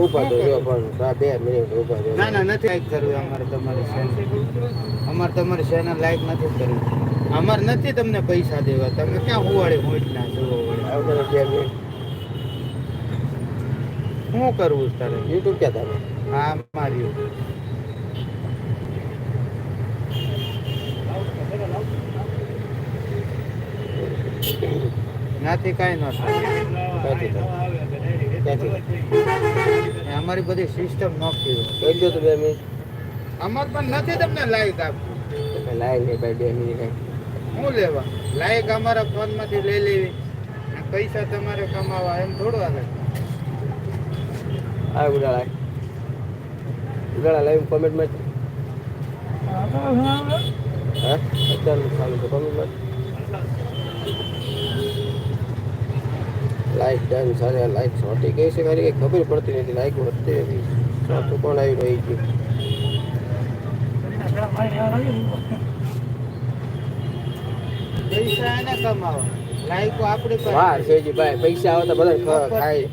ઊભા તો જો પણ બે મિનિટ ઊભા રહ્યો ના ના નથી લાઈક કરવું. અમારે તમારી ચેનલ અમારે તમારી ચેનલ લાઈક નથી કરવું. અમારે નથી તમને પૈસા દેવા. તમે ક્યાં હુવાડે ના જોવો વળે શું કરવું તારે? યુટ્યુબ ક્યાં તારે હા માર્યું નાથી કાંઈ ન થાય. એ અમારી બધી સિસ્ટમ નોખી કહી દો તો બે મિનિટ. અમાર પણ નથી તમને લાઈક આપવું તો લાઈન નહીં ભાઈ બે મિનિટ હું શું લેવા? લાઈક અમારા ફોનમાંથી લઈ લેવી. પૈસા તમારે કમાવા એમ થોડું હાલે આ ઉડાળા ઉડાળા લાઈવ કોમેન્ટમાં હા અત્યારે ચાલુ છે. કોમેન્ટમાં લાઈક ડન સારે લાઈક શોર્ટી કહી છે ખાલી ખબર પડતી નથી લાઈક વધતી નથી સાચું કોણ આવી રહી ગયું પૈસા એને કમાવા. લાઈકો આપણી વાર છે. ભાઈ પૈસા આવે તો બધા ખાય.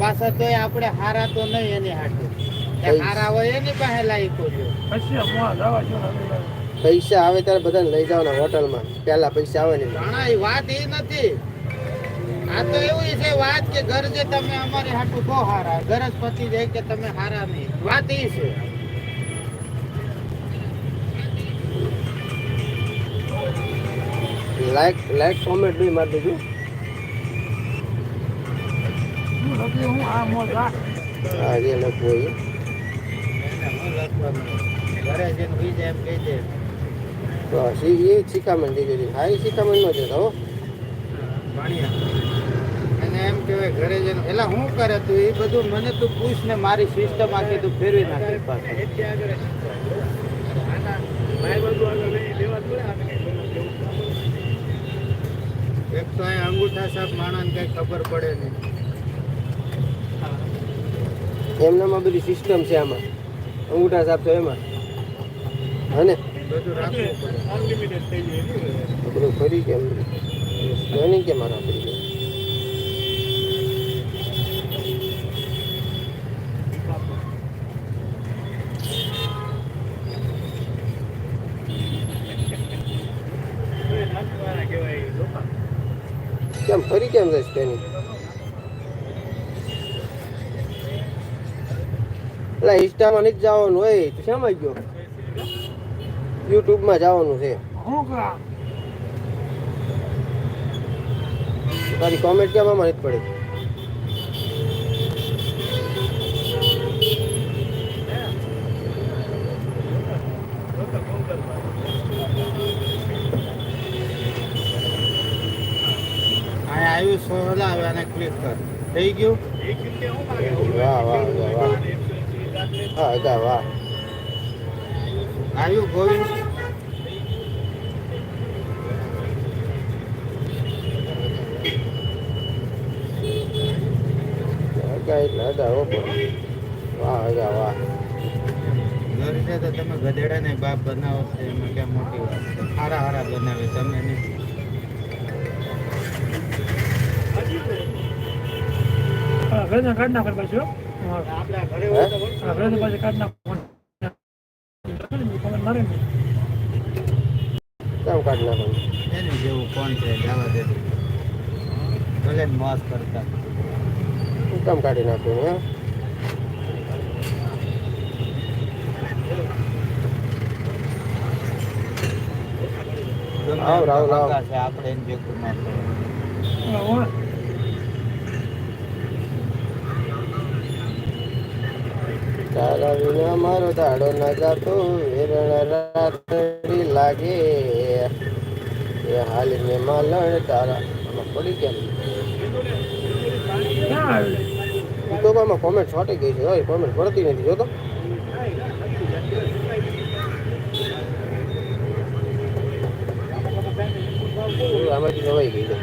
પાછા તોય આપણે હારા તો નહીં એની હાટુ. હારા હોય એની પાસે લાઈકો જો પૈસા આવે ત્યારે બધાને લઈ જવાના હોટલમાં. પહેલા પૈસા આવે ને. વાત એ નથી. આ તો એવું છે વાત કે ઘર જે તમે અમારી હાટુ બહુ હારા ઘર જ પતી જાય કે તમે હારા નહીં. વાત એ છે. લાઈક લાઈક કોમેન્ટ બી મારી દેજો હું આ લખવું હોય એને હું એ. ઘરે જઈને હુઈ જાય એમ કહી દે. તો સી એ શિખામણ દીધી હા એ શિખામણ નો છે તો ભણ્યા. એમ કહેવાય ઘરે જઈને. એટલે હું કરે તું? એ બધું મને તું પૂછ ને મારી સિસ્ટમ આખી તું ફેરવી નાખે એક તો અહીં અંગૂઠા સાહેબ માણસ કઈ ખબર પડે નહીં. એમનામાં બધી સિસ્ટમ છે આમાં. અંગૂઠા સાફ છે એમાં. હને બધું રાખવું પડે. ફરી કેમ નહીં કેમ મારા પડી ગયું કેમ ફરી કેમ છે સ્કેનિંગ એટલે ઇન્સ્ટામાં નથી જવાનું હોય તો શામાં ગયો? યુટ્યુબમાં જવાનું છે. તારી કોમેન્ટ કેમ આમાં નથી પડી? અહીં આવ્યું સોલા આવે અને ક્લિક કર. થઈ ગયું? વાહ વાહ વાહ હા અગા વાહ. આવ્યું ગોવિંદ. એટલે તો તમે ગધેડા ને બાપ બનાવો છો, એમાં ક્યાં મોટી વાત સારા હારા બનાવે, તમે નથી આપણા ઘરે હોય તો કેમ કાઢી એની જેવું કોણ છે જવા દે. ભલે ને મોસ કરતા. કેમ કાઢી નાખવાનું હે? આવ, રાવ, રાવ. આપણે એને ભેગું ના તારા વિના મારો દાડો ન જાતો વેરણ રાતડી લાગે. એ હાલીને માલણ તારા આમાં પડી કેમ યુટ્યુબમાં કોમેન્ટ છોટી ગઈ છે. હોય કોમેન્ટ પડતી નથી જોતો. આમાંથી નવાઈ ગઈ છે.